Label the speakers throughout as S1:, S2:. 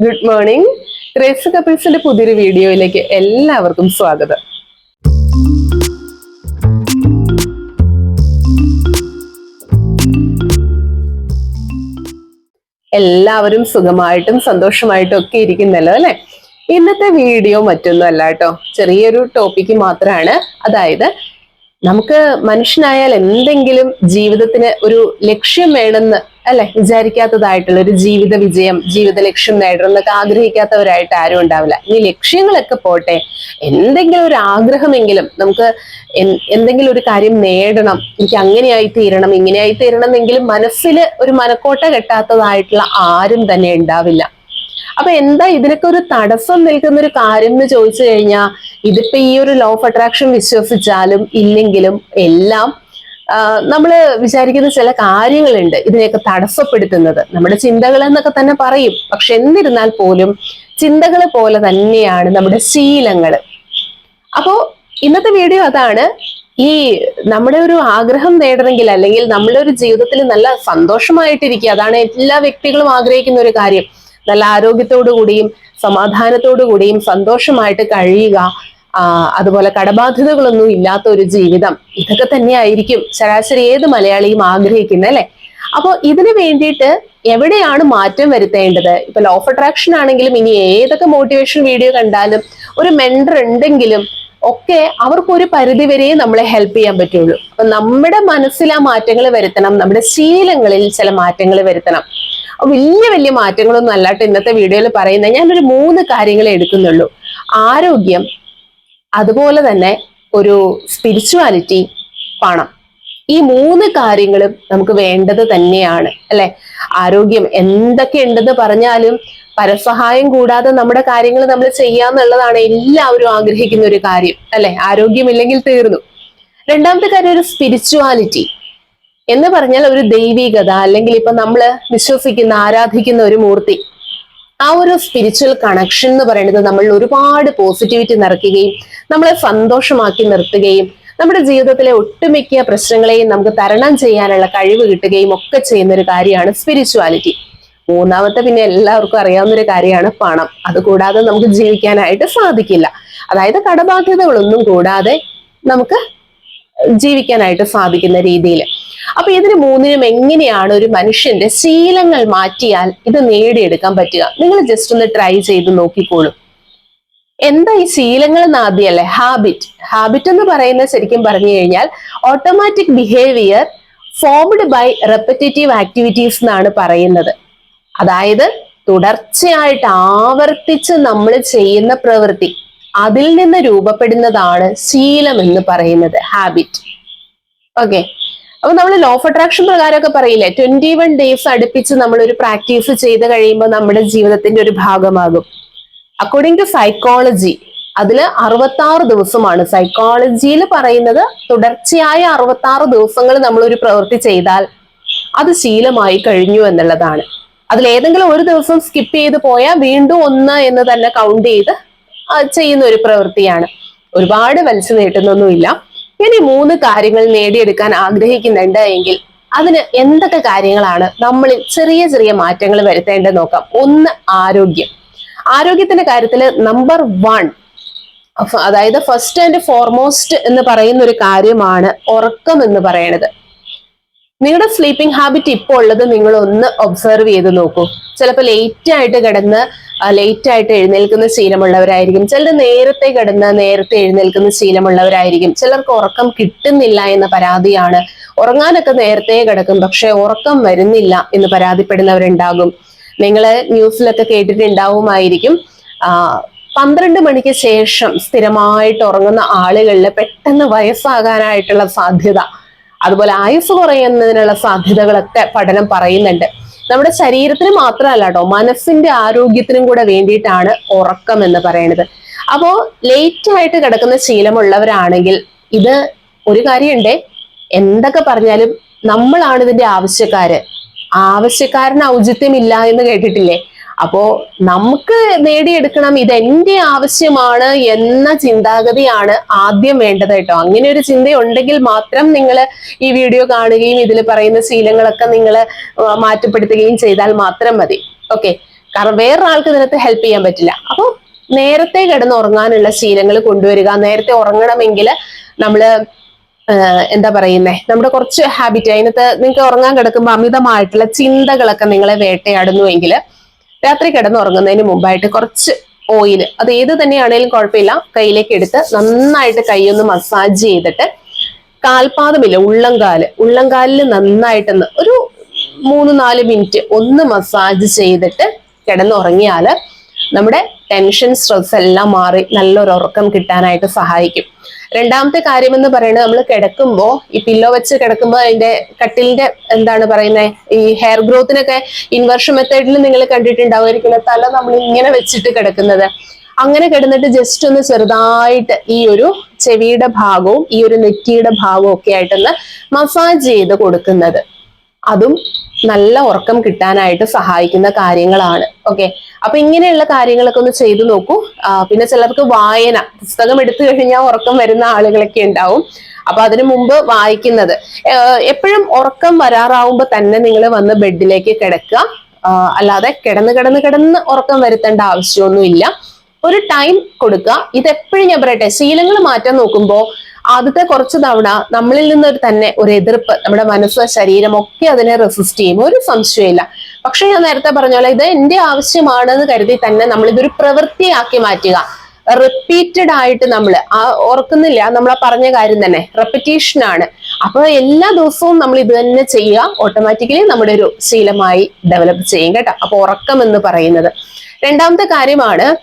S1: Good morning raise കപ്പിൾസിന്റെ പുതിയൊരു വീഡിയോയിലേക്ക് എല്ലാവർക്കും സ്വാഗതം. എല്ലാവരും സുഖമായിട്ടും സന്തോഷമായിട്ടും ഒക്കെ ഇരിക്കുന്നല്ലോ അല്ലെ? ഇന്നത്തെ വീഡിയോ മറ്റൊന്നും അല്ല കേട്ടോ. ചെറിയൊരു ടോപ്പിക്ക് മാത്രമാണ്. അതായത് നമുക്ക് മനുഷ്യനായാൽ എന്തെങ്കിലും ജീവിതത്തിന് ഒരു ലക്ഷ്യം വേണമെന്ന് അല്ലെ? വിചാരിക്കാത്തതായിട്ടുള്ള ഒരു ജീവിത വിജയം ജീവിത ലക്ഷ്യം നേടണം എന്നൊക്കെ ആഗ്രഹിക്കാത്തവരായിട്ട് ആരും ഉണ്ടാവില്ല. ഈ ലക്ഷ്യങ്ങളൊക്കെ പോട്ടെ. എന്തെങ്കിലും ഒരു ആഗ്രഹമെങ്കിലും നമുക്ക് എന്തെങ്കിലും ഒരു കാര്യം നേടണം. എനിക്ക് അങ്ങനെയായി തീരണം ഇങ്ങനെയായി തീരണം എന്നെങ്കിലും മനസ്സിൽ ഒരു മനക്കോട്ട കെട്ടാത്തതായിട്ടുള്ള ആരും തന്നെ ഉണ്ടാവില്ല. അപ്പൊ എന്താ ഇതിനൊക്കെ ഒരു തടസ്സം നിൽക്കുന്ന ഒരു കാര്യം എന്ന് ചോദിച്ചു കഴിഞ്ഞാൽ ഇതിപ്പോ ഈ ഒരു ലോ ഓഫ് അട്രാക്ഷൻ വിശ്വസിച്ചാലും ഇല്ലെങ്കിലും എല്ലാം നമ്മൾ വിചാരിക്കുന്ന ചില കാര്യങ്ങളുണ്ട് ഇതിനെയൊക്കെ തടസ്സപ്പെടുത്തുന്നത്. നമ്മുടെ ചിന്തകൾ എന്നൊക്കെ തന്നെ പറയും. പക്ഷെ എന്നിരുന്നാൽ പോലും ചിന്തകൾ പോലെ തന്നെയാണ് നമ്മുടെ ശീലങ്ങൾ. അപ്പോ ഇന്നത്തെ വീഡിയോ അതാണ്. ഈ നമ്മുടെ ഒരു ആഗ്രഹം നേടണമെങ്കിൽ അല്ലെങ്കിൽ നമ്മുടെ ഒരു ജീവിതത്തിൽ നല്ല സന്തോഷമായിട്ടിരിക്കുക. അതാണ് എല്ലാ വ്യക്തികളും ആഗ്രഹിക്കുന്ന ഒരു കാര്യം. നല്ല ആരോഗ്യത്തോടു കൂടിയും സമാധാനത്തോടു കൂടിയും സന്തോഷമായിട്ട് കഴിയുക. അതുപോലെ കടബാധ്യതകളൊന്നും ഇല്ലാത്ത ഒരു ജീവിതം. ഇതൊക്കെ തന്നെയായിരിക്കും ശരാശരി ഏത് മലയാളിയും ആഗ്രഹിക്കുന്നത് അല്ലെ? അപ്പോൾ ഇതിനു വേണ്ടിയിട്ട് എവിടെയാണ് മാറ്റം വരുത്തേണ്ടത്? ഇപ്പൊ ലോഫ് അട്രാക്ഷൻ ആണെങ്കിലും ഇനി ഏതൊക്കെ മോട്ടിവേഷൻ വീഡിയോ കണ്ടാലും ഒരു മെൻഡർ ഉണ്ടെങ്കിലും ഒക്കെ അവർക്ക് ഒരു പരിധി വരെ നമ്മളെ ഹെൽപ്പ് ചെയ്യാൻ പറ്റുള്ളൂ. അപ്പൊ നമ്മുടെ മനസ്സിൽ ആ മാറ്റങ്ങൾ വരുത്തണം. നമ്മുടെ ശീലങ്ങളിൽ ചില മാറ്റങ്ങൾ വരുത്തണം. വലിയ വലിയ മാറ്റങ്ങളൊന്നും അല്ലാട്ട് ഇന്നത്തെ വീഡിയോയിൽ പറയുന്നത് ഞാനൊരു മൂന്ന് കാര്യങ്ങളെ എടുക്കുന്നുള്ളൂ. ആരോഗ്യം അതുപോലെ തന്നെ ഒരു സ്പിരിച്വാലിറ്റി പണം ഈ മൂന്ന് കാര്യങ്ങളും നമുക്ക് വേണ്ടത് തന്നെയാണ് അല്ലെ? ആരോഗ്യം എന്തൊക്കെ ഉണ്ടെന്ന് പറഞ്ഞാലും പരസഹായം കൂടാതെ നമ്മുടെ കാര്യങ്ങൾ നമ്മൾ ചെയ്യാന്നുള്ളതാണ് എല്ലാവരും ആഗ്രഹിക്കുന്ന ഒരു കാര്യം അല്ലെ? ആരോഗ്യമില്ലെങ്കിൽ തീർന്നു. രണ്ടാമത്തെ കാര്യം ഒരു സ്പിരിച്വാലിറ്റി എന്ന് പറഞ്ഞാൽ ഒരു ദൈവികത അല്ലെങ്കിൽ ഇപ്പൊ നമ്മൾ വിശ്വസിക്കുന്ന ആരാധിക്കുന്ന ഒരു മൂർത്തി. ആ ഒരു സ്പിരിച്വൽ കണക്ഷൻ എന്ന് പറയുന്നത് നമ്മൾ ഒരുപാട് പോസിറ്റിവിറ്റി നിറയ്ക്കുകയും നമ്മളെ സന്തോഷമാക്കി നിർത്തുകയും നമ്മുടെ ജീവിതത്തിലെ ഒട്ടുമിക്ക പ്രശ്നങ്ങളെയും നമുക്ക് തരണം ചെയ്യാനുള്ള കഴിവ് കിട്ടുകയും ഒക്കെ ചെയ്യുന്ന ഒരു കാര്യമാണ് സ്പിരിച്വാലിറ്റി മൂന്നാമത്തെ പിന്നെ എല്ലാവർക്കും അറിയാവുന്ന ഒരു കാര്യമാണ് പണം. അത് കൂടാതെ നമുക്ക് ജീവിക്കാനായിട്ട് സാധിക്കില്ല. അതായത് കടബാധ്യതകളൊന്നും കൂടാതെ നമുക്ക് ജീവിക്കാനായിട്ട് സാധിക്കുന്ന രീതിയിൽ. അപ്പൊ ഇതിന് മൂന്നിനും എങ്ങനെയാണ് ഒരു മനുഷ്യന്റെ ശീലങ്ങൾ മാറ്റിയാൽ ഇത് നേടിയെടുക്കാൻ പറ്റുക? നിങ്ങൾ ജസ്റ്റ് ഒന്ന് ട്രൈ ചെയ്ത് നോക്കിക്കോളൂ. എന്താ ഈ ശീലങ്ങൾ നാദിയല്ലേ ഹാബിറ്റ് ഹാബിറ്റ് എന്ന് പറയുന്നത് ശരിക്കും പറഞ്ഞു കഴിഞ്ഞാൽ automatic behaviour formed by repetitive activities എന്നാണ് പറയുന്നത്. അതായത് തുടർച്ചയായിട്ട് ആവർത്തിച്ച് നമ്മൾ ചെയ്യുന്ന പ്രവൃത്തി അതിൽ നിന്ന് രൂപപ്പെടുന്നതാണ് ശീലം എന്ന് പറയുന്നത് ഹാബിറ്റ് ഓക്കെ അപ്പൊ നമ്മൾ ലോ ഓഫ് അട്രാക്ഷൻ പ്രകാരമൊക്കെ പറയില്ലേ? ട്വന്റി വൺ ഡേയ്സ് അടുപ്പിച്ച് നമ്മൾ ഒരു പ്രാക്ടീസ് ചെയ്ത് കഴിയുമ്പോൾ നമ്മുടെ ജീവിതത്തിന്റെ ഒരു ഭാഗമാകും. അക്കോർഡിംഗ് ടു സൈക്കോളജി അതിൽ അറുപത്തി ആറ് ദിവസമാണ്. സൈക്കോളജിയിൽ പറയുന്നത് തുടർച്ചയായ അറുപത്തി ആറ് ദിവസങ്ങൾ നമ്മൾ ഒരു പ്രവൃത്തി ചെയ്താൽ അത് ശീലമായി കഴിഞ്ഞു എന്നുള്ളതാണ്. അതിൽ ഏതെങ്കിലും ഒരു ദിവസം സ്കിപ്പ് ചെയ്ത് പോയാൽ വീണ്ടും ഒന്ന് എന്ന് തന്നെ കൗണ്ട് ചെയ്ത് ചെയ്യുന്ന ഒരു പ്രവൃത്തിയാണ്. ഒരുപാട് വലിച്ചു നീട്ടുന്നൊന്നുമില്ല ഇനി മൂന്ന് കാര്യങ്ങൾ നേടിയെടുക്കാൻ ആഗ്രഹിക്കുന്നുണ്ട് എങ്കിൽ അതിന് എന്തൊക്കെ കാര്യങ്ങളാണ് നമ്മളിൽ ചെറിയ ചെറിയ മാറ്റങ്ങൾ വരുത്തേണ്ടത് നോക്കാം. ഒന്ന് ആരോഗ്യം. ആരോഗ്യത്തിന്റെ കാര്യത്തിൽ നമ്പർ വൺ അതായത് ഫസ്റ്റ് ആൻഡ് ഫോർമോസ്റ്റ് എന്ന് പറയുന്ന ഒരു കാര്യമാണ് ഉറക്കം എന്ന് പറയുന്നത്. നിങ്ങളുടെ സ്ലീപ്പിംഗ് ഹാബിറ്റ് ഇപ്പോൾ ഉള്ളത് നിങ്ങൾ ഒന്ന് ഒബ്സർവ് ചെയ്ത് നോക്കൂ. ചിലപ്പോൾ ലേറ്റ് ആയിട്ട് കിടന്ന് ലേറ്റ് ആയിട്ട് എഴുന്നേൽക്കുന്ന ശീലമുള്ളവരായിരിക്കും. ചിലർ നേരത്തെ കിടന്ന് നേരത്തെ എഴുന്നേൽക്കുന്ന ശീലമുള്ളവരായിരിക്കും. ചിലർക്ക് ഉറക്കം കിട്ടുന്നില്ല എന്ന പരാതിയാണ്. ഉറങ്ങാനൊക്കെ നേരത്തെ കിടക്കും പക്ഷെ ഉറക്കം വരുന്നില്ല എന്ന് പരാതിപ്പെടുന്നവരുണ്ടാകും. നിങ്ങൾ ന്യൂസിലൊക്കെ കേട്ടിട്ടുണ്ടാവുമായിരിക്കും. പന്ത്രണ്ട് മണിക്ക് ശേഷം സ്ഥിരമായിട്ട് ഉറങ്ങുന്ന ആളുകളിൽ പെട്ടെന്ന് വയസ്സാകാനായിട്ടുള്ള സാധ്യത അതുപോലെ ആയുസ് കുറയുന്നതിനുള്ള സാധ്യതകളൊക്കെ പഠനം പറയുന്നുണ്ട്. നമ്മുടെ ശരീരത്തിന് മാത്രമല്ല കേട്ടോ മനസ്സിന്റെ ആരോഗ്യത്തിനും കൂടെ വേണ്ടിയിട്ടാണ് ഉറക്കം എന്ന് പറയുന്നത് അപ്പോ ലേറ്റ് ആയിട്ട് കിടക്കുന്ന ശീലമുള്ളവരാണെങ്കിൽ ഇത് ഒരു കാര്യമുണ്ട്. എന്തൊക്കെ പറഞ്ഞാലും നമ്മളാണ് ഇതിന്റെ ആവശ്യക്കാര്. ആവശ്യക്കാരന് ഔചിത്യമില്ല എന്ന് കേട്ടിട്ടില്ലേ? അപ്പോ നമുക്ക് നേടിയെടുക്കണം ഇത് ആവശ്യമാണ് എന്ന ചിന്താഗതിയാണ് ആദ്യം വേണ്ടത് കേട്ടോ. അങ്ങനെ ഒരു ചിന്തയുണ്ടെങ്കിൽ മാത്രം നിങ്ങൾ ഈ വീഡിയോ കാണുകയും ഇതിൽ പറയുന്ന ശീലങ്ങളൊക്കെ നിങ്ങൾ മാറ്റപ്പെടുത്തുകയും ചെയ്താൽ മാത്രം മതി. ഓക്കെ? കാരണം വേറൊരാൾക്ക് ഇതിനകത്ത് ഹെൽപ്പ് ചെയ്യാൻ പറ്റില്ല. അപ്പോൾ നേരത്തെ കിടന്ന് ഉറങ്ങാനുള്ള ശീലങ്ങൾ കൊണ്ടുവരിക നേരത്തെ ഉറങ്ങണമെങ്കിൽ നമ്മൾ എന്താ പറയുന്നേ നമ്മുടെ കുറച്ച് ഹാബിറ്റ് അതിനകത്ത് നിങ്ങൾക്ക് ഉറങ്ങാൻ കിടക്കുമ്പോൾ അമിതമായിട്ടുള്ള ചിന്തകളൊക്കെ നിങ്ങളെ വേട്ടയാടുന്നുവെങ്കിൽ രാത്രി കിടന്നുറങ്ങുന്നതിന് മുമ്പായിട്ട് കുറച്ച് ഓയിൽ അത് ഏത് തന്നെയാണേലും കുഴപ്പമില്ല. കയ്യിലേക്ക് എടുത്ത് നന്നായിട്ട് കൈയൊന്ന് മസാജ് ചെയ്തിട്ട് കാൽപാദമില്ല ഉള്ളംകാൽ. ഉള്ളംകാലിൽ നന്നായിട്ടൊന്ന് ഒരു മൂന്ന് നാല് മിനിറ്റ് ഒന്ന് മസാജ് ചെയ്തിട്ട് കിടന്നുറങ്ങിയാൽ നമ്മുടെ ടെൻഷൻ സ്ട്രെസ് എല്ലാം മാറി നല്ലൊരു ഉറക്കം കിട്ടാനായിട്ട് സഹായിക്കും. രണ്ടാമത്തെ കാര്യം എന്ന് പറയുന്നത് നമ്മൾ കിടക്കുമ്പോൾ ഈ പില്ലോ വെച്ച് കിടക്കുമ്പോൾ അതിന്റെ കട്ടിലിന്റെ എന്താണ് പറയുന്നത് ഈ ഹെയർ ഗ്രോത്തിനൊക്കെ ഇൻവേർഷൻ മെത്തേഡിൽ നിങ്ങൾ കണ്ടിട്ടുണ്ടാവുമായിരിക്കില്ല? തല നമ്മൾ ഇങ്ങനെ വെച്ചിട്ട് കിടക്കുന്നത്. അങ്ങനെ കിടന്നിട്ട് ജസ്റ്റ് ഒന്ന് ചെറുതായിട്ട് ഈ ഒരു ചെവിയുടെ ഭാഗവും ഈ ഒരു നെറ്റിയുടെ ഭാഗവും ഒക്കെ ആയിട്ടൊന്ന് മസാജ് ചെയ്ത് കൊടുക്കുന്നത്. അതും നല്ല ഉറക്കം കിട്ടാനായിട്ട് സഹായിക്കുന്ന കാര്യങ്ങളാണ്. ഓക്കെ അപ്പൊ ഇങ്ങനെയുള്ള കാര്യങ്ങളൊക്കെ ഒന്ന് ചെയ്തു നോക്കൂ. പിന്നെ ചിലർക്ക് വായന പുസ്തകം എടുത്തു കഴിഞ്ഞാൽ ഉറക്കം വരുന്ന ആളുകളൊക്കെ ഉണ്ടാവും. അപ്പൊ അതിനു മുമ്പ് വായിക്കുന്നത്. എപ്പോഴും ഉറക്കം വരാറാവുമ്പോ തന്നെ നിങ്ങൾ വന്ന് ബെഡിലേക്ക് കിടക്കുക. അല്ലാതെ കിടന്ന് കിടന്ന് കിടന്ന് ഉറക്കം വരുത്തേണ്ട ആവശ്യമൊന്നുമില്ല. ഒരു ടൈം കൊടുക്കുക. ഇതെപ്പോഴും ഞാൻ പറയട്ടെ ശീലങ്ങൾ മാറ്റാൻ നോക്കുമ്പോൾ ആദ്യത്തെ കുറച്ച് തവണ നമ്മളിൽ നിന്ന് തന്നെ ഒരു എതിർപ്പ് നമ്മുടെ മനസ്സ് ശരീരം ഒക്കെ അതിനെ റെസിസ്റ്റ് ചെയ്യും ഒരു സംശയമില്ല. പക്ഷെ ഞാൻ നേരത്തെ പറഞ്ഞ പോലെ ഇത് എന്റെ ആവശ്യമാണെന്ന് കരുതി തന്നെ നമ്മൾ ഇതൊരു പ്രവൃത്തിയാക്കി മാറ്റുക. റിപ്പീറ്റഡ് ആയിട്ട് നമ്മൾ ആ ഓർക്കുന്നില്ല നമ്മൾ ആ പറഞ്ഞ കാര്യം തന്നെ റെപ്പിറ്റീഷൻ ആണ്. അപ്പൊ എല്ലാ ദിവസവും നമ്മൾ ഇത് തന്നെ ചെയ്യുക ഓട്ടോമാറ്റിക്കലി നമ്മുടെ ഒരു ശീലമായി ഡെവലപ്പ് ചെയ്യും കേട്ടോ. അപ്പൊ ഉറക്കം എന്ന് പറയുന്നത്. രണ്ടാമത്തെ കാര്യമാണ്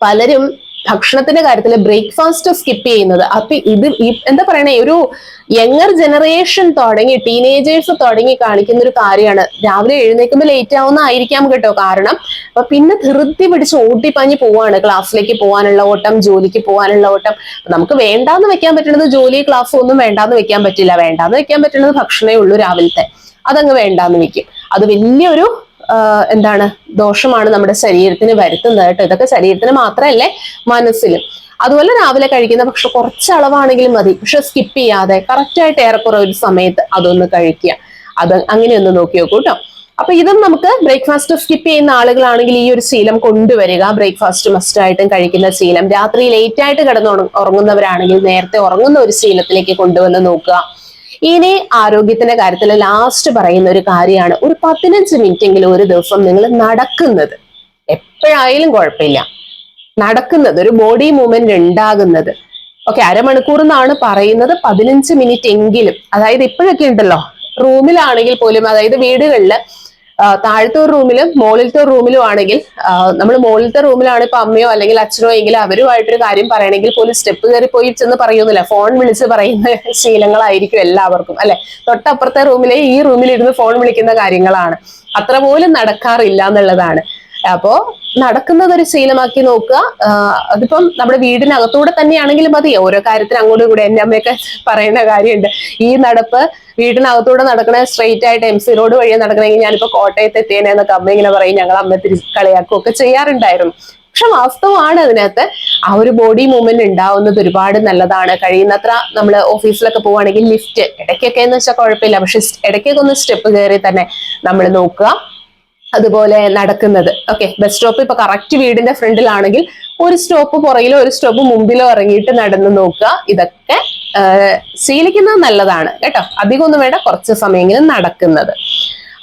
S1: പലരും ഭക്ഷണത്തിന്റെ കാര്യത്തിൽ ബ്രേക്ക്ഫാസ്റ്റ് സ്കിപ്പ് ചെയ്യുന്നത്. അപ്പൊ ഇത് എന്താ പറയണേ ഒരു യങ്ങർ ജനറേഷൻ തുടങ്ങി ടീനേജേഴ്സ് തുടങ്ങി കാണിക്കുന്ന ഒരു കാര്യമാണ്. രാവിലെ എഴുന്നേൽക്കുമ്പോൾ ലേറ്റ് ആവുന്നതായിരിക്കാം കേട്ടോ കാരണം. അപ്പൊ പിന്നെ ധൃതി പിടിച്ച് ഓട്ടിപ്പാഞ്ഞ് പോവാണ്. ക്ലാസ്സിലേക്ക് പോകാനുള്ള ഓട്ടം ജോലിക്ക് പോകാനുള്ള ഓട്ടം. നമുക്ക് വേണ്ടാന്ന് വെക്കാൻ പറ്റുന്നത് ജോലി ക്ലാസ് ഒന്നും വേണ്ടാന്ന് വെക്കാൻ പറ്റില്ല. വേണ്ടാന്ന് വെക്കാൻ പറ്റുന്നത് ഭക്ഷണമേ ഉള്ളൂ രാവിലത്തെ. അതങ്ങ് വേണ്ടാന്ന് വെക്കും. അത് വലിയൊരു എന്താണ് ദോഷമാണ് നമ്മുടെ ശരീരത്തിന് വരുത്തുന്നത് കേട്ടോ. ഇതൊക്കെ ശരീരത്തിന് മാത്രമല്ലേ മനസ്സിലും. അതുപോലെ രാവിലെ കഴിക്കുന്ന പക്ഷെ കുറച്ച് അളവാണെങ്കിലും മതി. പക്ഷെ സ്കിപ്പ് ചെയ്യാതെ കറക്റ്റായിട്ട് ഏറെക്കുറെ ഒരു സമയത്ത് അതൊന്ന് കഴിക്കുക. അത് അങ്ങനെ ഒന്ന് നോക്കി നോക്കൂ കേട്ടോ. അപ്പൊ ഇതും നമുക്ക് ബ്രേക്ക്ഫാസ്റ്റ് സ്കിപ്പ് ചെയ്യുന്ന ആളുകളാണെങ്കിൽ ഈ ഒരു ശീലം കൊണ്ടുവരിക. ബ്രേക്ക്ഫാസ്റ്റ് മസ്റ്റ് ആയിട്ടും കഴിക്കുന്ന ശീലം. രാത്രി ലേറ്റ് ആയിട്ട് കിടന്ന് ഉറങ്ങുന്നവരാണെങ്കിൽ നേരത്തെ ഉറങ്ങുന്ന ഒരു ശീലത്തിലേക്ക് കൊണ്ടുവന്ന് നോക്കുക. ഇനി ആരോഗ്യത്തിന്റെ കാര്യത്തിൽ ലാസ്റ്റ് പറയുന്ന ഒരു കാര്യമാണ്. ഒരു പതിനഞ്ച് എങ്കിലും ഒരു ദിവസം നിങ്ങൾ നടക്കുന്നത്. എപ്പോഴായാലും കുഴപ്പമില്ല. നടക്കുന്നത് ഒരു ബോഡി മൂവ്മെന്റ് ഉണ്ടാകുന്നത്. ഓക്കെ അരമണിക്കൂർ എന്നാണ് പറയുന്നത്. പതിനഞ്ച് മിനിറ്റ് എങ്കിലും അതായത് ഇപ്പോഴൊക്കെ ഉണ്ടല്ലോ റൂമിലാണെങ്കിൽ പോലും അതായത് വീടുകളിൽ താഴത്തെ ഒരു റൂമിലും മുകളിലത്തെ ഒരു റൂമിലും ആണെങ്കിൽ നമ്മൾ മുകളിലത്തെ റൂമിലാണ് ഇപ്പൊ അമ്മയോ അല്ലെങ്കിൽ അച്ഛനോ എങ്കിൽ അവരുമായിട്ടൊരു കാര്യം പറയണമെങ്കിൽ പോലും സ്റ്റെപ്പ് കയറി പോയി ചെന്ന് പറയുന്നില്ല. ഫോൺ വിളിച്ച് പറയുന്ന ശീലങ്ങളായിരിക്കും എല്ലാവർക്കും അല്ലെ? തൊട്ടപ്പുറത്തെ റൂമിലെ ഈ റൂമിലിരുന്ന് ഫോൺ വിളിക്കുന്ന കാര്യങ്ങളാണ്. അത്ര പോലും നടക്കാറില്ല എന്നുള്ളതാണ്. അപ്പോ നടക്കുന്നത് ഒരു ശീലമാക്കി നോക്കുക. അതിപ്പം നമ്മുടെ വീടിനകത്തൂടെ തന്നെയാണെങ്കിലും മതി. ഓരോ കാര്യത്തിന് അങ്ങോട്ടും കൂടെ എന്റെ അമ്മയൊക്കെ പറയുന്ന കാര്യമുണ്ട്. ഈ നടപ്പ് വീടിനകത്തൂടെ നടക്കണ സ്ട്രെയിറ്റ് ആയിട്ട് എം സി റോഡ് വഴി നടക്കണമെങ്കിൽ ഞാനിപ്പോ കോട്ടയത്ത് എത്തിയേനെ എന്നൊക്കെ അമ്മ ഇങ്ങനെ പറയും. ഞങ്ങൾ അമ്മ തിരി കളിയാക്കും ഒക്കെ ചെയ്യാറുണ്ടായിരുന്നു. പക്ഷെ വാസ്തവമാണ് അതിനകത്ത് ആ ഒരു ബോഡി മൂവ്മെന്റ് ഉണ്ടാവുന്നത് ഒരുപാട് നല്ലതാണ്. കഴിയുന്നത്ര നമ്മൾ ഓഫീസിലൊക്കെ പോവുകയാണെങ്കിൽ ലിഫ്റ്റ് ഇടയ്ക്കൊക്കെ എന്ന് വെച്ചാൽ കുഴപ്പമില്ല. പക്ഷെ ഇടയ്ക്കൊക്കെ ഒന്ന് സ്റ്റെപ്പ് കയറി തന്നെ നമ്മൾ നോക്കുക. അതുപോലെ നടക്കുന്നത്. ഓക്കെ ബസ് സ്റ്റോപ്പ് ഇപ്പൊ കറക്റ്റ് വീടിന്റെ ഫ്രണ്ടിലാണെങ്കിൽ ഒരു സ്റ്റോപ്പ് പുറകിലോ ഒരു സ്റ്റോപ്പ് മുമ്പിലോ ഇറങ്ങിയിട്ട് നടന്നു നോക്കുക. ഇതൊക്കെ ശീലിക്കുന്നത് നല്ലതാണ് കേട്ടോ. അധികം ഒന്നും വേണ്ട കുറച്ച് സമയമെങ്കിലും നടക്കുന്നത്.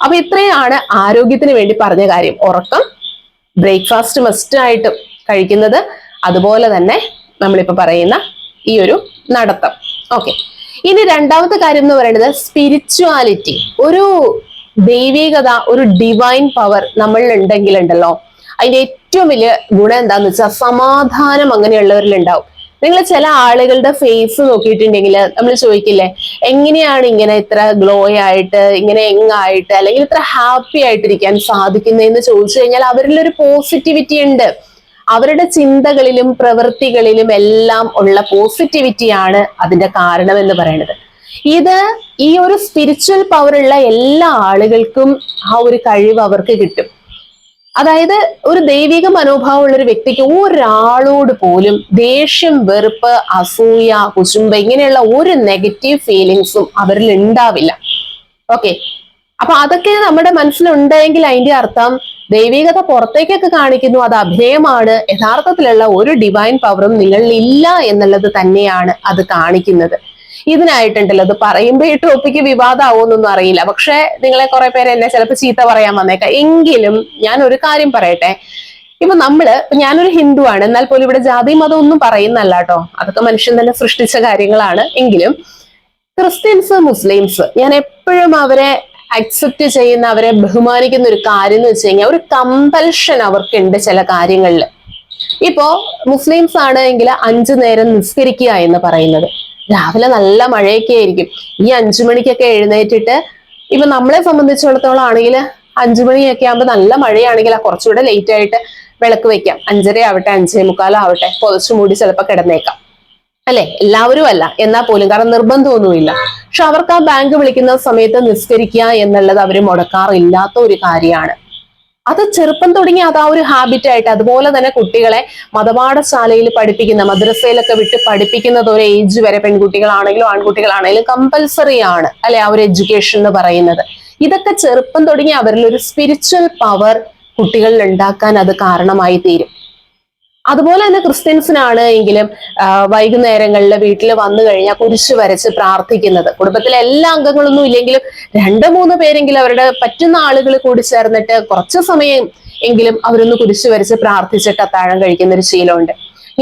S1: അപ്പൊ ഇത്രയാണ് ആരോഗ്യത്തിന് വേണ്ടി പറഞ്ഞ കാര്യം. ഉറക്കം ബ്രേക്ക്ഫാസ്റ്റ് മസ്റ്റ് ആയിട്ടും കഴിക്കുന്നത്. അതുപോലെ തന്നെ നമ്മളിപ്പോ പറയുന്ന ഈ ഒരു നടത്തം. ഓക്കെ ഇനി രണ്ടാമത്തെ കാര്യം എന്ന് പറയുന്നത് സ്പിരിച്വാലിറ്റി ഒരു ദൈവികത ഒരു ഡിവൈൻ പവർ നമ്മളിൽ ഉണ്ടെങ്കിലുണ്ടല്ലോ അതിന്റെ ഏറ്റവും വലിയ ഗുണം എന്താന്ന് വെച്ചാൽ സമാധാനം അങ്ങനെയുള്ളവരിൽ ഉണ്ടാവും നിങ്ങൾ ചില ആളുകളുടെ ഫേസ് നോക്കിയിട്ടുണ്ടെങ്കിൽ നമ്മൾ ചോദിക്കില്ലേ എങ്ങനെയാണ് ഇങ്ങനെ ഇത്ര ഗ്ലോ ആയിട്ട് ഇങ്ങനെ എങ്ങായിട്ട് അല്ലെങ്കിൽ ഇത്ര ഹാപ്പി ആയിട്ടിരിക്കാൻ സാധിക്കുന്നതെന്ന് ചോദിച്ചു കഴിഞ്ഞാൽ അവരിൽ ഒരു പോസിറ്റിവിറ്റി ഉണ്ട്. അവരുടെ ചിന്തകളിലും പ്രവൃത്തികളിലും എല്ലാം ഉള്ള പോസിറ്റിവിറ്റിയാണ് അതിന്റെ കാരണം എന്ന് പറയുന്നത്. ഇത് ഈ ഒരു സ്പിരിച്വൽ പവറുള്ള എല്ലാ ആളുകൾക്കും ആ ഒരു കഴിവ് അവർക്ക് കിട്ടും. അതായത് ഒരു ദൈവിക മനോഭാവമുള്ള ഒരു വ്യക്തിക്ക് ഒരാളോട് പോലും ദേഷ്യം വെറുപ്പ് അസൂയ കുശുമ്പ ഇങ്ങനെയുള്ള ഒരു നെഗറ്റീവ് ഫീലിങ്സും അവരിൽ ഉണ്ടാവില്ല. ഓക്കെ അപ്പൊ അതൊക്കെ നമ്മുടെ മനസ്സിലുണ്ടെങ്കിൽ അതിന്റെ അർത്ഥം ദൈവികത പുറത്തേക്കൊക്കെ കാണിക്കുന്നു അത് അഭിനയമാണ് യഥാർത്ഥത്തിലുള്ള ഒരു ഡിവൈൻ പവറും നിങ്ങളിൽ ഇല്ല എന്നുള്ളത് തന്നെയാണ് അത് കാണിക്കുന്നത്. ഇതിനായിട്ടുണ്ടല്ലോ. അത് പറയുമ്പോ ഈ ടോപ്പിക്ക് വിവാദമാവുമെന്നൊന്നും അറിയില്ല. പക്ഷെ നിങ്ങളെ കുറെ പേര് എന്നെ ചിലപ്പോൾ ചീത്ത പറയാൻ വന്നേക്കാം. എങ്കിലും ഞാൻ ഒരു കാര്യം പറയട്ടെ. ഇപ്പൊ നമ്മൾ ഞാനൊരു ഹിന്ദു ആണ് എന്നാൽ പോലും ഇവിടെ ജാതി മതം ഒന്നും പറയുന്നല്ല കേട്ടോ. അതൊക്കെ മനുഷ്യൻ തന്നെ സൃഷ്ടിച്ച കാര്യങ്ങളാണ്. എങ്കിലും ക്രിസ്ത്യൻസ് മുസ്ലിംസ് ഞാൻ എപ്പോഴും അവരെ അക്സെപ്റ്റ് ചെയ്യുന്ന അവരെ ബഹുമാനിക്കുന്ന ഒരു കാര്യം എന്ന് വെച്ച് കഴിഞ്ഞാൽ ഒരു കമ്പൽഷൻ അവർക്കുണ്ട് ചില കാര്യങ്ങളിൽ ഇപ്പോ മുസ്ലിംസ് ആണ് എങ്കിൽ അഞ്ചു നേരം നിസ്കരിക്കുക എന്ന് പറയുന്നത്. രാവിലെ നല്ല മഴയൊക്കെ ആയിരിക്കും. ഈ അഞ്ചു മണിക്കൊക്കെ എഴുന്നേറ്റിട്ട് ഇപ്പൊ നമ്മളെ സംബന്ധിച്ചിടത്തോളം ആണെങ്കിൽ അഞ്ചു മണിയൊക്കെ ആകുമ്പോൾ നല്ല മഴയാണെങ്കിൽ ആ കുറച്ചുകൂടെ ലേറ്റ് ആയിട്ട് വിളക്ക് വെക്കാം. അഞ്ചര ആവട്ടെ അഞ്ചേ മുക്കാലോ ആവട്ടെ പൊതച്ചു മൂടി ചിലപ്പോൾ കിടന്നേക്കാം. അല്ലെ? എല്ലാവരും അല്ല. എന്നാൽ പോലും. കാരണം നിർബന്ധമൊന്നുമില്ല. പക്ഷെ അവർക്ക് ആ ബാങ്ക് വിളിക്കുന്ന സമയത്ത് നിസ്കരിക്കുക എന്നുള്ളത് അവർ മുടക്കാറില്ലാത്ത ഒരു കാര്യമാണ്. അത് ചെറുപ്പം തുടങ്ങി അത് ആ ഒരു ഹാബിറ്റ് ആയിട്ട് അതുപോലെ തന്നെ കുട്ടികളെ മതപാഠശാലയിൽ പഠിപ്പിക്കുന്ന മദ്രസയിലൊക്കെ വിട്ട് പഠിപ്പിക്കുന്നത് ഒരു ഏജ് വരെ പെൺകുട്ടികളാണെങ്കിലും ആൺകുട്ടികളാണെങ്കിലും കമ്പൽസറി ആണ് അല്ലെ ആ ഒരു എഡ്യൂക്കേഷൻ എന്ന് പറയുന്നത്. ഇതൊക്കെ ചെറുപ്പം തുടങ്ങി അവരിൽ ഒരു സ്പിരിച്വൽ പവർ കുട്ടികളിൽ ഉണ്ടാക്കാൻ അത് കാരണമായി തീരും. അതുപോലെ തന്നെ ക്രിസ്ത്യൻസിനാണ് എങ്കിലും വൈകുന്നേരങ്ങളിൽ വീട്ടിൽ വന്നു കഴിഞ്ഞാൽ കുരിശ് വരച്ച് പ്രാർത്ഥിക്കുന്നത്. കുടുംബത്തിലെ എല്ലാ അംഗങ്ങളൊന്നും ഇല്ലെങ്കിലും രണ്ട് മൂന്ന് പേരെങ്കിലും അവരുടെ പറ്റുന്ന ആളുകൾ കൂടി ചേർന്നിട്ട് കുറച്ച് സമയം എങ്കിലും അവരൊന്ന് കുരിശ് വരച്ച് പ്രാർത്ഥിച്ചിട്ട് അത്താഴം കഴിക്കുന്ന ഒരു ശീലമുണ്ട്.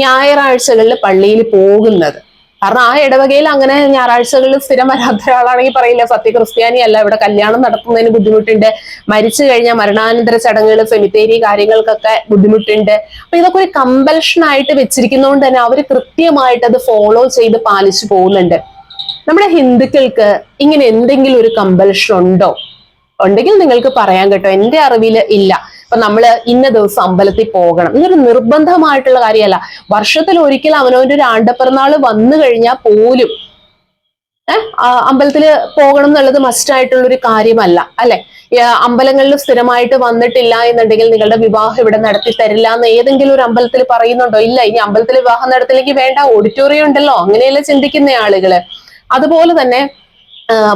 S1: ഞായറാഴ്ചകളിൽ പള്ളിയിൽ പോകുന്നത്. കാരണം ആ ഇടവകയിൽ അങ്ങനെ ഞായറാഴ്ചകളിൽ സ്ഥിരം വരാത്ത ഒരാളാണെങ്കിൽ പറയില്ല സത്യ ക്രിസ്ത്യാനി അല്ല ഇവിടെ കല്യാണം നടത്തുന്നതിന് ബുദ്ധിമുട്ടുണ്ട്. മരിച്ചു കഴിഞ്ഞാൽ മരണാനന്തര ചടങ്ങുകൾ സെമിത്തേരി കാര്യങ്ങൾക്കൊക്കെ ബുദ്ധിമുട്ടുണ്ട്. അപ്പൊ ഇതൊക്കെ ഒരു കമ്പൽഷൻ ആയിട്ട് വെച്ചിരിക്കുന്നതുകൊണ്ട് തന്നെ അവർ കൃത്യമായിട്ട് അത് ഫോളോ ചെയ്ത് പാലിച്ചു പോകുന്നുണ്ട്. നമ്മുടെ ഹിന്ദുക്കൾക്ക് ഇങ്ങനെ എന്തെങ്കിലും ഒരു കമ്പൽഷൻ ഉണ്ടോ? ഉണ്ടെങ്കിൽ നിങ്ങൾക്ക് പറയാൻ കേട്ടോ. എന്റെ അറിവിൽ ഇല്ല. ഇപ്പൊ നമ്മൾ ഇന്ന ദിവസം അമ്പലത്തിൽ പോകണം. ഇതൊരു നിർബന്ധമായിട്ടുള്ള കാര്യമല്ല. വർഷത്തിൽ ഒരിക്കൽ അവനവന്റെ ഒരു ആണ്ടപ്പിറന്നാൾ വന്നു കഴിഞ്ഞാൽ പോലും അമ്പലത്തിൽ പോകണം എന്നുള്ളത് മസ്റ്റായിട്ടുള്ള ഒരു കാര്യമല്ല അല്ലെ? അമ്പലങ്ങളിൽ സ്ഥിരമായിട്ട് വന്നിട്ടില്ല എന്നുണ്ടെങ്കിൽ നിങ്ങളുടെ വിവാഹം ഇവിടെ നടത്തി തരില്ല എന്ന് ഏതെങ്കിലും ഒരു അമ്പലത്തിൽ പറയുന്നുണ്ടോ? ഇല്ല ഇനി അമ്പലത്തിൽ വിവാഹം നടത്തിലേക്ക് വേണ്ട ഓഡിറ്റോറിയം ഉണ്ടല്ലോ അങ്ങനെയല്ല ചിന്തിക്കുന്ന ആളുകൾ. അതുപോലെ തന്നെ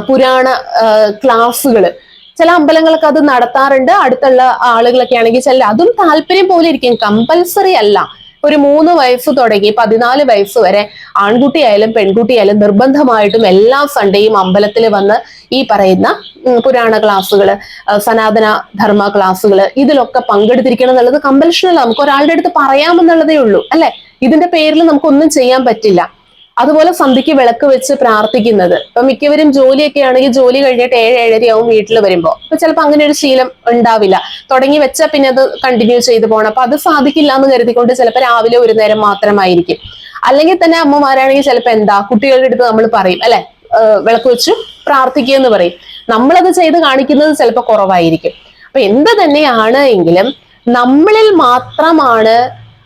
S1: പുരാണ ക്ലാസ്സുകൾ ചില അമ്പലങ്ങളൊക്കെ അത് നടത്താറുണ്ട്. അടുത്തുള്ള ആളുകളൊക്കെ ആണെങ്കിൽ ചില അതും താല്പര്യം പോലെ ഇരിക്കും. കമ്പൽസറി അല്ല. ഒരു മൂന്ന് വയസ്സ് തുടങ്ങി പതിനാല് വയസ്സ് വരെ ആൺകുട്ടിയായാലും പെൺകുട്ടിയായാലും നിർബന്ധമായിട്ടും എല്ലാ സൺഡേയും അമ്പലത്തിൽ വന്ന് ഈ പറയുന്ന പുരാണ ക്ലാസ്സുകൾ സനാതന ധർമ്മ ക്ലാസ്സുകൾ ഇതിലൊക്കെ പങ്കെടുത്തിരിക്കണം എന്നുള്ളത് കമ്പൽഷനല്ല നമുക്ക് ഒരാളുടെ അടുത്ത് പറയാമെന്നുള്ളതേ ഉള്ളൂ. അല്ലെ? ഇതിന്റെ പേരിൽ നമുക്കൊന്നും ചെയ്യാൻ പറ്റില്ല. അതുപോലെ സന്ധ്യക്ക് വിളക്ക് വെച്ച് പ്രാർത്ഥിക്കുന്നത്. ഇപ്പൊ മിക്കവരും ജോലിയൊക്കെ ആണെങ്കിൽ ജോലി കഴിഞ്ഞിട്ട് ഏഴ് ഏഴരയാവും വീട്ടിൽ വരുമ്പോൾ അപ്പൊ ചിലപ്പോൾ അങ്ങനെ ഒരു ശീലം ഉണ്ടാവില്ല. തുടങ്ങി വെച്ചാൽ പിന്നെ അത് കണ്ടിന്യൂ ചെയ്തു പോകണം അപ്പൊ അത് സാധിക്കില്ല എന്ന് കരുതിക്കൊണ്ട് ചിലപ്പോൾ രാവിലെ ഒരു നേരം മാത്രമായിരിക്കും. അല്ലെങ്കിൽ തന്നെ അമ്മമാരാണെങ്കിൽ ചിലപ്പോൾ എന്താ കുട്ടികളുടെ അടുത്ത് നമ്മൾ പറയും അല്ലെ? വിളക്ക് വെച്ചു പ്രാർത്ഥിക്കുക എന്ന് പറയും. നമ്മളത് ചെയ്ത് കാണിക്കുന്നത് ചിലപ്പോൾ കുറവായിരിക്കും. അപ്പൊ എന്ത് തന്നെയാണ് എങ്കിലും നമ്മളിൽ മാത്രമാണ്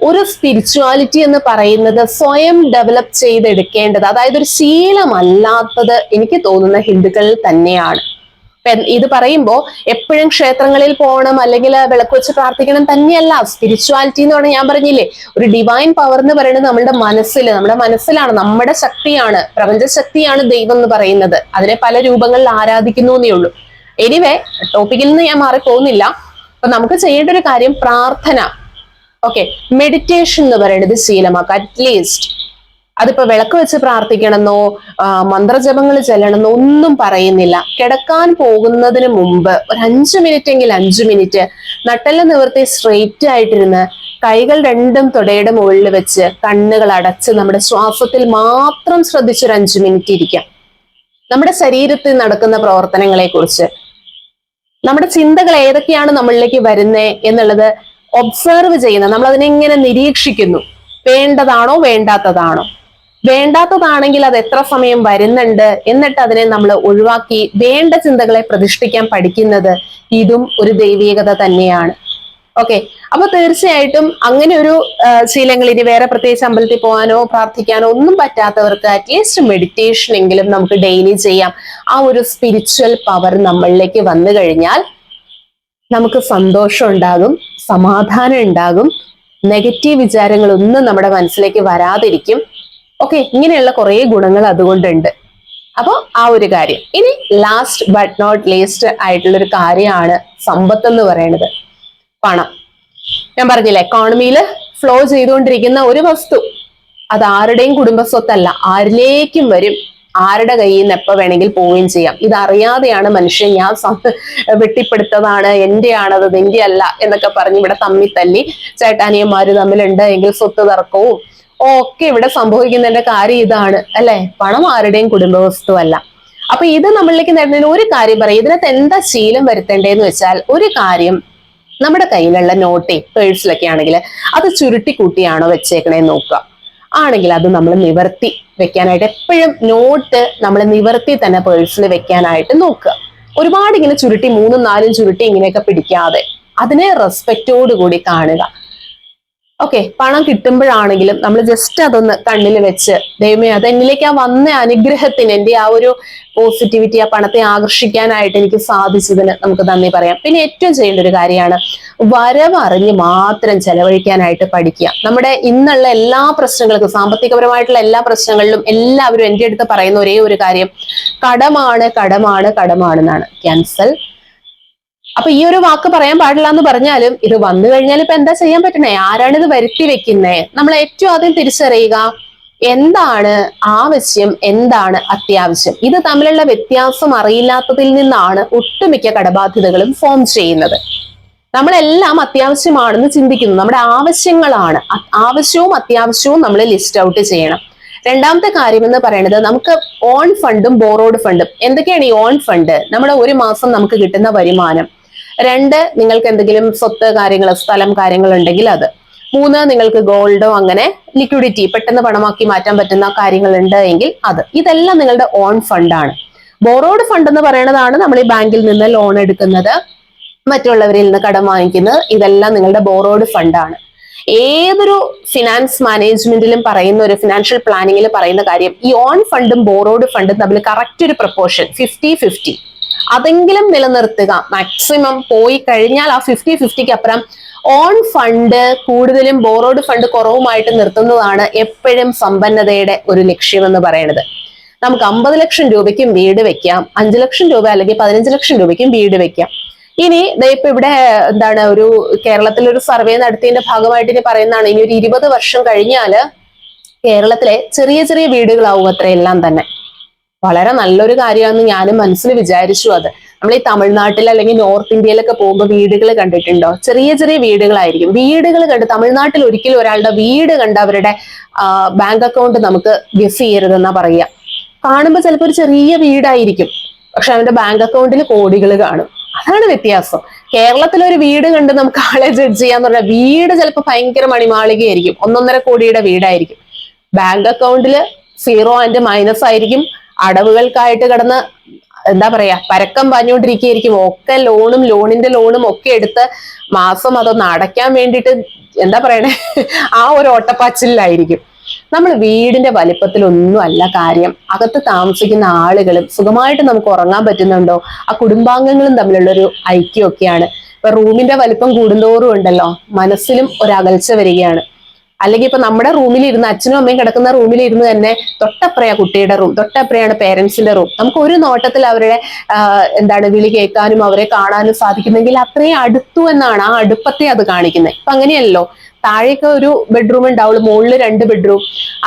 S1: ഒരു സ്പിരിച്വാലിറ്റി എന്ന് പറയുന്നത് സ്വയം ഡെവലപ്പ് ചെയ്തെടുക്കേണ്ടത് അതായത് ഒരു ശീലമല്ലാത്തത് എനിക്ക് തോന്നുന്ന ഹിന്ദുക്കളിൽ തന്നെയാണ്. ഇത് പറയുമ്പോൾ എപ്പോഴും ക്ഷേത്രങ്ങളിൽ പോകണം അല്ലെങ്കിൽ വിളക്ക് വെച്ച് പ്രാർത്ഥിക്കണം തന്നെയല്ല സ്പിരിച്വാലിറ്റി എന്ന് പറഞ്ഞാൽ ഞാൻ പറഞ്ഞില്ലേ ഒരു ഡിവൈൻ പവർ എന്ന് പറയുന്നത് നമ്മുടെ മനസ്സിൽ നമ്മുടെ മനസ്സിലാണ് നമ്മുടെ ശക്തിയാണ് പ്രപഞ്ച ശക്തിയാണ് ദൈവം എന്ന് പറയുന്നത്. അതിനെ പല രൂപങ്ങളിൽ ആരാധിക്കുന്നു എന്നേ ഉള്ളൂ. എനിവേ ടോപ്പിക്കിൽ നിന്ന് ഞാൻ മാറിപ്പോകുന്നില്ല. അപ്പൊ നമുക്ക് ചെയ്യേണ്ട ഒരു കാര്യം പ്രാർത്ഥന. ഓക്കെ മെഡിറ്റേഷൻ എന്ന് പറയുന്നത് ശീലമാക്കുക അറ്റ്ലീസ്റ്റ് അതിപ്പോ വിളക്ക് വെച്ച് പ്രാർത്ഥിക്കണമെന്നോ മന്ത്രജപങ്ങൾ ചെല്ലണമെന്നോ ഒന്നും പറയുന്നില്ല. കിടക്കാൻ പോകുന്നതിന് മുമ്പ് ഒരു അഞ്ചു മിനിറ്റ് എങ്കിൽ അഞ്ചു മിനിറ്റ് നട്ടെല്ല നിവർത്തി സ്ട്രെയിറ്റ് ആയിട്ടിരുന്ന് കൈകൾ രണ്ടും തുടയുടെ മുകളിൽ വെച്ച് കണ്ണുകൾ അടച്ച് നമ്മുടെ ശ്വാസത്തിൽ മാത്രം ശ്രദ്ധിച്ചൊരു അഞ്ചു മിനിറ്റ് ഇരിക്കാം. നമ്മുടെ ശരീരത്തിൽ നടക്കുന്ന പ്രവർത്തനങ്ങളെ കുറിച്ച് നമ്മുടെ ചിന്തകൾ ഏതൊക്കെയാണ് നമ്മളിലേക്ക് വരുന്നത് എന്നുള്ളത് ഒബ്സർവ് ചെയ്യുന്നത്. നമ്മൾ അതിനെ എങ്ങനെ നിരീക്ഷിക്കുന്നു. വേണ്ടതാണോ വേണ്ടാത്തതാണോ? വേണ്ടാത്തതാണെങ്കിൽ അത് എത്ര സമയം വരുന്നുണ്ട് എന്നിട്ട് അതിനെ നമ്മൾ ഒഴിവാക്കി വേണ്ട ചിന്തകളെ പ്രതിഷ്ഠിക്കാൻ പഠിക്കുന്നത് ഇതും ഒരു ദൈവീകത തന്നെയാണ്. ഓക്കെ അപ്പൊ തീർച്ചയായിട്ടും അങ്ങനെ ഒരു ശീലങ്ങൾ ഇനി വേറെ പ്രത്യേകിച്ച് അമ്പലത്തിൽ പോകാനോ പ്രാർത്ഥിക്കാനോ ഒന്നും പറ്റാത്തവർക്ക് അറ്റ്ലീസ്റ്റ് മെഡിറ്റേഷൻ എങ്കിലും നമുക്ക് ഡെയിലി ചെയ്യാം. ആ ഒരു സ്പിരിച്വൽ പവർ നമ്മളിലേക്ക് വന്നു കഴിഞ്ഞാൽ നമുക്ക് സന്തോഷം ഉണ്ടാകും സമാധാനം ഉണ്ടാകും നെഗറ്റീവ് വിചാരങ്ങളൊന്നും നമ്മുടെ മനസ്സിലേക്ക് വരാതിരിക്കും. ഓക്കെ ഇങ്ങനെയുള്ള കുറേ ഗുണങ്ങൾ അതുകൊണ്ടുണ്ട്. അപ്പോൾ ആ ഒരു കാര്യം. ഇനി ലാസ്റ്റ് ബട്ട് നോട്ട് ലീസ്റ്റ് ആയിട്ടുള്ള ഒരു കാര്യമാണ് സമ്പത്ത് എന്ന് പറയുന്നത് പണം. ഞാൻ പറഞ്ഞില്ലേ എക്കോണമിയിൽ ഫ്ലോ ചെയ്തുകൊണ്ടിരിക്കുന്ന ഒരു വസ്തു അത് ആരുടെയും കുടുംബ സ്വത്തല്ല ആരിലേക്കും വരും. ആരുടെ കയ്യിൽ നിന്ന് എപ്പോ വേണമെങ്കിൽ പോവുകയും ചെയ്യാം. ഇതറിയാതെയാണ് മനുഷ്യൻ ഞാൻ വെട്ടിപ്പെടുത്തതാണ് എന്റെ ആണത് നിന്റെ അല്ല എന്നൊക്കെ പറഞ്ഞ് ഇവിടെ തമ്മി തല്ലി ചേട്ടാനിയന്മാര് തമ്മിലുണ്ട് എങ്കിൽ സ്വത്ത് തർക്കവും ഒക്കെ ഇവിടെ സംഭവിക്കുന്നതിന്റെ കാര്യം ഇതാണ് അല്ലെ? പണം ആരുടെയും കുടുംബ വസ്തു അല്ല അപ്പൊ ഇത് നമ്മളിലേക്ക് നേടുന്നതിന് ഒരു കാര്യം പറയും. ഇതിനകത്ത് എന്താ ശീലം വരുത്തേണ്ടതെന്ന് വെച്ചാൽ ഒരു കാര്യം നമ്മുടെ കയ്യിലുള്ള നോട്ടേ പേഴ്സിലൊക്കെ ആണെങ്കിൽ അത് ചുരുട്ടി കൂട്ടിയാണോ വെച്ചേക്കണേന്ന് നോക്കുക. ആണെങ്കിൽ അത് നമ്മൾ നിവർത്തി വെക്കാനായിട്ട് എപ്പോഴും നോട്ട് നമ്മൾ നിവർത്തി തന്നെ പേഴ്സിൽ വെക്കാനായിട്ട് നോക്കുക. ഒരുപാട് ഇങ്ങനെ ചുരുട്ടി മൂന്നും നാലും ചുരുട്ടി ഇങ്ങനെയൊക്കെ പിടിക്കാതെ അതിനെ റെസ്പെക്റ്റോട് കൂടി കാണുക. ഓക്കെ പണം കിട്ടുമ്പോഴാണെങ്കിലും നമ്മൾ ജസ്റ്റ് അതൊന്ന് കണ്ണിൽ വെച്ച് ദൈവമേ അത് എന്നിലേക്ക് ആ വന്ന അനുഗ്രഹത്തിന് എന്റെ ആ ഒരു പോസിറ്റിവിറ്റി ആ പണത്തെ ആകർഷിക്കാനായിട്ട് എനിക്ക് സാധിച്ചതിന് നമുക്ക് നന്ദി പറയാം. പിന്നെ ഏറ്റവും ചെയ്യേണ്ട ഒരു കാര്യമാണ് വരവറിഞ്ഞ് മാത്രം ചെലവഴിക്കാനായിട്ട് പഠിക്കുക. നമ്മുടെ ഇന്നുള്ള എല്ലാ പ്രശ്നങ്ങൾക്കും സാമ്പത്തികപരമായിട്ടുള്ള എല്ലാ പ്രശ്നങ്ങളിലും എല്ലാവരും എന്റെ അടുത്ത് പറയുന്ന ഒരേ ഒരു കാര്യം കടമാണ് കടമാണ് കടമാണെന്നാണ്. ക്യാൻസൽ അപ്പൊ ഈ ഒരു വാക്ക് പറയാൻ പാടില്ല എന്ന് പറഞ്ഞാലും ഇത് വന്നു കഴിഞ്ഞാൽ ഇപ്പൊ എന്താ ചെയ്യാൻ പറ്റണേ ആരാണ് ഇത് വരുത്തി വെക്കുന്നേ? നമ്മൾ ഏറ്റവും ആദ്യം തിരിച്ചറിയുക എന്താണ് ആവശ്യം എന്താണ് അത്യാവശ്യം? ഇത് തമ്മിലുള്ള വ്യത്യാസം അറിയില്ലാത്തതിൽ നിന്നാണ് ഒട്ടുമിക്ക കടബാധ്യതകളും ഫോം ചെയ്യുന്നത്. നമ്മളെല്ലാം അത്യാവശ്യമാണെന്ന് ചിന്തിക്കുന്നു. നമ്മുടെ ആവശ്യങ്ങളാണ്. ആവശ്യവും അത്യാവശ്യവും നമ്മൾ ലിസ്റ്റ് ഔട്ട് ചെയ്യണം. രണ്ടാമത്തെ കാര്യം എന്ന് പറയുന്നത് നമുക്ക് ഓൺ ഫണ്ടും ബോറോഡ് ഫണ്ടും എന്തൊക്കെയാണ് ഈ ഓൺ ഫണ്ട് നമ്മുടെ ഒരു മാസം നമുക്ക് കിട്ടുന്ന വരുമാനം. രണ്ട് നിങ്ങൾക്ക് എന്തെങ്കിലും സ്വത്ത് കാര്യങ്ങൾ സ്ഥലം കാര്യങ്ങൾ ഉണ്ടെങ്കിൽ അത്. മൂന്ന് നിങ്ങൾക്ക് ഗോൾഡോ അങ്ങനെ ലിക്വിഡിറ്റി പെട്ടെന്ന് പണമാക്കി മാറ്റാൻ പറ്റുന്ന കാര്യങ്ങൾ ഉണ്ട് എങ്കിൽ അത്. ഇതെല്ലാം നിങ്ങളുടെ ഓൺ ഫണ്ടാണ് ബോറോഡ് ഫണ്ട് എന്ന് പറയുന്നതാണ് നമ്മൾ ഈ ബാങ്കിൽ നിന്ന് ലോൺ എടുക്കുന്നത് മറ്റുള്ളവരിൽ നിന്ന് കടം വാങ്ങിക്കുന്നത്. ഇതെല്ലാം നിങ്ങളുടെ ബോറോഡ് ഫണ്ടാണ് ഏതൊരു ഫിനാൻസ് മാനേജ്മെന്റിലും പറയുന്ന ഒരു ഫിനാൻഷ്യൽ പ്ലാനിങ്ങിൽ പറയുന്ന കാര്യം ഈ ഓൺ ഫണ്ടും ബോറോഡ് ഫണ്ടും തമ്മിൽ കറക്റ്റ് ഒരു പ്രപ്പോർഷൻ ഫിഫ്റ്റി ഫിഫ്റ്റി. അതെങ്കിലും നിലനിർത്തുക. മാക്സിമം പോയി കഴിഞ്ഞാൽ ആ ഫിഫ്റ്റി ഫിഫ്റ്റിക്ക് അപ്പുറം ഓൺ ഫണ്ട് കൂടുതലും ബോറോഡ് ഫണ്ട് കുറവുമായിട്ട് നിർത്തുന്നതാണ് എപ്പോഴും സമ്പന്നതയുടെ ഒരു ലക്ഷ്യമെന്ന് പറയുന്നത്. നമുക്ക് അമ്പത് ലക്ഷം രൂപയ്ക്കും വീട് വെക്കാം. അഞ്ച് ലക്ഷം രൂപ അല്ലെങ്കിൽ പതിനഞ്ച് ലക്ഷം രൂപയ്ക്കും വീട് വെക്കാം. ഇനി ഇപ്പൊ ഇവിടെ എന്താണ് ഒരു കേരളത്തിൽ ഒരു സർവേ നടത്തിയതിന്റെ ഭാഗമായിട്ട് ഇനി പറയുന്നതാണ്. ഇനി ഒരു ഇരുപത് വർഷം കഴിഞ്ഞാൽ കേരളത്തിലെ ചെറിയ ചെറിയ വീടുകളാവും അത്രയെല്ലാം തന്നെ. വളരെ നല്ലൊരു കാര്യമാണെന്ന് ഞാനും മനസ്സിൽ വിചാരിച്ചു അത്. നമ്മൾ ഈ തമിഴ്നാട്ടിൽ അല്ലെങ്കിൽ നോർത്ത് ഇന്ത്യയിലൊക്കെ പോകുമ്പോൾ വീടുകൾ കണ്ടിട്ടുണ്ടോ? ചെറിയ ചെറിയ വീടുകളായിരിക്കും. വീടുകൾ കണ്ട് തമിഴ്നാട്ടിൽ ഒരിക്കലും ഒരാളുടെ വീട് കണ്ട് അവരുടെ ബാങ്ക് അക്കൗണ്ട് നമുക്ക് ഗസ് ചെയ്യരുതെന്നാ പറയുക. കാണുമ്പോൾ ചിലപ്പോൾ ഒരു ചെറിയ വീടായിരിക്കും. പക്ഷെ അവന്റെ ബാങ്ക് അക്കൗണ്ടിൽ കോടികൾ കാണും. അതാണ് വ്യത്യാസം. കേരളത്തിൽ ഒരു വീട് കണ്ട് നമുക്ക് ആളെ ജഡ്ജ് ചെയ്യാന്ന് പറഞ്ഞാൽ വീട് ചിലപ്പോൾ ഭയങ്കര മണിമാളികയായിരിക്കും. ഒന്നൊന്നര കോടിയുടെ വീടായിരിക്കും. ബാങ്ക് അക്കൗണ്ടിൽ സീറോ ആൻഡ് മൈനസ് ആയിരിക്കും. അടവുകൾക്കായിട്ട് കിടന്ന് എന്താ പറയാ പരക്കം പാഞ്ഞുകൊണ്ടിരിക്കുകയായിരിക്കും. ഒക്കെ ലോണും ലോണിന്റെ ലോണും ഒക്കെ എടുത്ത് മാസം അതൊന്ന് അടയ്ക്കാൻ വേണ്ടിയിട്ട് എന്താ പറയണേ ആ ഒരു ഓട്ടപ്പാച്ചിലായിരിക്കും. നമ്മൾ വീടിന്റെ വലിപ്പത്തിലൊന്നും അല്ല കാര്യം. അകത്ത് താമസിക്കുന്ന ആളുകളും സുഖമായിട്ട് നമുക്ക് ഉറങ്ങാൻ പറ്റുന്നുണ്ടോ? ആ കുടുംബാംഗങ്ങളും തമ്മിലുള്ള ഒരു ഐക്യമൊക്കെയാണ്. ഇപ്പൊ റൂമിന്റെ വലിപ്പം കൂടുന്തോറും ഉണ്ടല്ലോ. മനസ്സിലും ഒരകൽച്ച വരികയാണ്. അല്ലെങ്കിൽ ഇപ്പൊ നമ്മുടെ റൂമിൽ ഇരുന്ന് അച്ഛനും അമ്മയും കിടക്കുന്ന റൂമിൽ ഇരുന്ന് തന്നെ തൊട്ടപ്പുറയാ കുട്ടിയുടെ റൂം തൊട്ടപ്പുറയാണ് പേരൻസിന്റെ റൂം നമുക്ക് ഒരു നോട്ടത്തിൽ അവരുടെ എന്താണ് വിളി കേൾക്കാനും അവരെ കാണാനും സാധിക്കുന്നെങ്കിൽ അത്രയും അടുത്തു എന്നാണ് ആ അടുപ്പത്തെ അത് കാണിക്കുന്നത് ഇപ്പൊ അങ്ങനെയല്ലോ. താഴേക്ക് ഒരു ബെഡ്റൂം ഉണ്ടാവുള്ളൂ. മുകളിൽ രണ്ട് ബെഡ്റൂം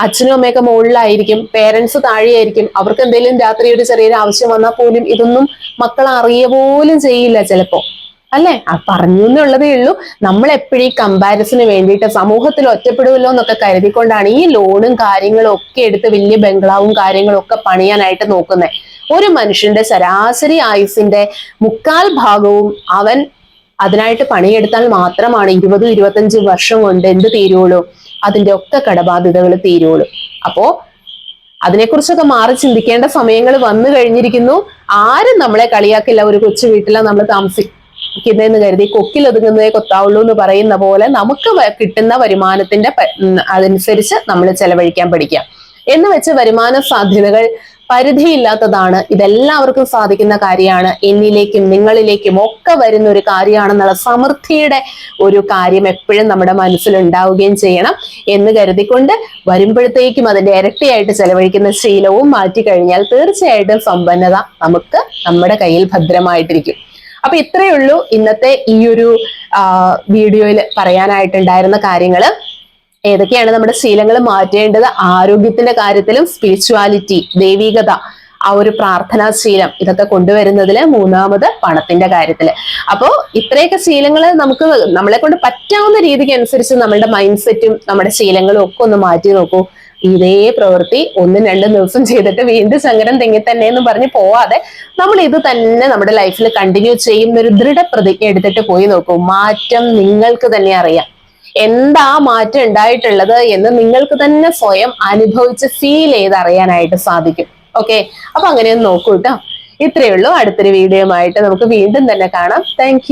S1: അച്ഛനും അമ്മയൊക്കെ മുകളിലായിരിക്കും പേരൻസ് താഴെയായിരിക്കും. അവർക്ക് എന്തെങ്കിലും രാത്രി ഒരു ചെറിയൊരു ആവശ്യം വന്നാൽ പോലും ഇതൊന്നും മക്കൾ അറിയ പോലും ചെയ്യില്ല ചിലപ്പോ. അല്ലെ? ആ പറഞ്ഞു എന്നുള്ളതേ ഉള്ളൂ. നമ്മൾ എപ്പോഴും ഈ കമ്പാരിസന് വേണ്ടിയിട്ട് സമൂഹത്തിൽ ഒറ്റപ്പെടുമല്ലോ എന്നൊക്കെ കരുതിക്കൊണ്ടാണ് ഈ ലോണും കാര്യങ്ങളും ഒക്കെ എടുത്ത് വലിയ ബംഗ്ലാവും കാര്യങ്ങളും ഒക്കെ പണിയാനായിട്ട് നോക്കുന്നത്. ഒരു മനുഷ്യന്റെ ശരാശരി ആയുസിന്റെ മുക്കാൽ ഭാഗവും അവൻ അതിനായിട്ട് പണിയെടുത്താൽ മാത്രമാണ് ഇരുപതും ഇരുപത്തഞ്ച് വർഷം കൊണ്ട് എന്ത് തീരുള്ളൂ? അതിന്റെ ഒക്കെ കടബാധ്യതകൾ തീരുള്ളൂ. അപ്പോ അതിനെക്കുറിച്ചൊക്കെ മാറി ചിന്തിക്കേണ്ട സമയങ്ങൾ വന്നു കഴിഞ്ഞിരിക്കുന്നു. ആരും നമ്മളെ കളിയാക്കില്ല. ഒരു കൊച്ചു വീട്ടിലാണ് നമ്മൾ താമസിക്കുന്നതെന്ന് കരുതി കൊക്കിൽ ഒതുങ്ങുന്നതേ കൊത്താവുള്ളൂ എന്ന് പറയുന്ന പോലെ നമുക്ക് കിട്ടുന്ന വരുമാനത്തിന്റെ അതനുസരിച്ച് നമ്മൾ ചെലവഴിക്കാൻ പഠിക്കാം. എന്ന് വെച്ച് വരുമാന സാധ്യതകൾ പരിധിയില്ലാത്തതാണ് ഇതെല്ലാവർക്കും സാധിക്കുന്ന കാര്യമാണ്. എന്നിലേക്കും നിങ്ങളിലേക്കും ഒക്കെ വരുന്ന ഒരു കാര്യമാണെന്നുള്ള സമൃദ്ധിയുടെ ഒരു കാര്യം എപ്പോഴും നമ്മുടെ മനസ്സിൽ ഉണ്ടാവുകയും ചെയ്യണം എന്ന് കരുതിക്കൊണ്ട് വരുമ്പോഴത്തേക്കും അതിന്റെ ഇരട്ടിയായിട്ട് ചെലവഴിക്കുന്ന ശീലവും മാറ്റി കഴിഞ്ഞാൽ തീർച്ചയായിട്ടും സമ്പന്നത നമുക്ക് നമ്മുടെ കയ്യിൽ ഭദ്രമായിട്ടിരിക്കും. അപ്പൊ ഇത്രയേ ഉള്ളൂ ഇന്നത്തെ ഈ ഒരു വീഡിയോയിൽ പറയാനായിട്ടുണ്ടായിരുന്ന കാര്യങ്ങൾ ഏതൊക്കെയാണ് നമ്മുടെ ശീലങ്ങൾ മാറ്റേണ്ടത്? ആരോഗ്യത്തിന്റെ കാര്യത്തിലും സ്പിരിച്വാലിറ്റി ദൈവികത ആ ഒരു പ്രാർത്ഥനാ ശീലം ഇതൊക്കെ കൊണ്ടുവരുന്നതിൽ മൂന്നാമത് പണത്തിന്റെ കാര്യത്തിൽ. അപ്പോ ഇത്രയൊക്കെ ശീലങ്ങൾ നമുക്ക് നമ്മളെ കൊണ്ട് പറ്റാവുന്ന രീതിക്ക് അനുസരിച്ച് നമ്മുടെ മൈൻഡ് സെറ്റും നമ്മുടെ ശീലങ്ങളും ഒക്കെ ഒന്ന് മാറ്റി നോക്കൂ. ഇതേ പ്രവൃത്തി ഒന്നും രണ്ടും ദിവസം ചെയ്തിട്ട് വീണ്ടും സങ്കടം തെങ്ങി തന്നെ എന്ന് പറഞ്ഞ് പോവാതെ നമ്മൾ ഇത് തന്നെ നമ്മുടെ ലൈഫിൽ കണ്ടിന്യൂ ചെയ്യുന്ന ഒരു ദൃഢപ്രതിജ്ഞ എടുത്തിട്ട് പോയി നോക്കൂ. മാറ്റം നിങ്ങൾക്ക് തന്നെ അറിയാം. എന്താ മാറ്റം ഉണ്ടായിട്ടുള്ളത് എന്ന് നിങ്ങൾക്ക് തന്നെ സ്വയം അനുഭവിച്ച് ഫീൽ ചെയ്ത് അറിയാനായിട്ട് സാധിക്കും. ഓക്കെ അപ്പൊ അങ്ങനെയൊന്ന് നോക്കൂ കേട്ടോ ഇത്രയേ ഉള്ളൂ. അടുത്തൊരു വീഡിയോ ആയിട്ട് നമുക്ക് വീണ്ടും തന്നെ കാണാം. താങ്ക്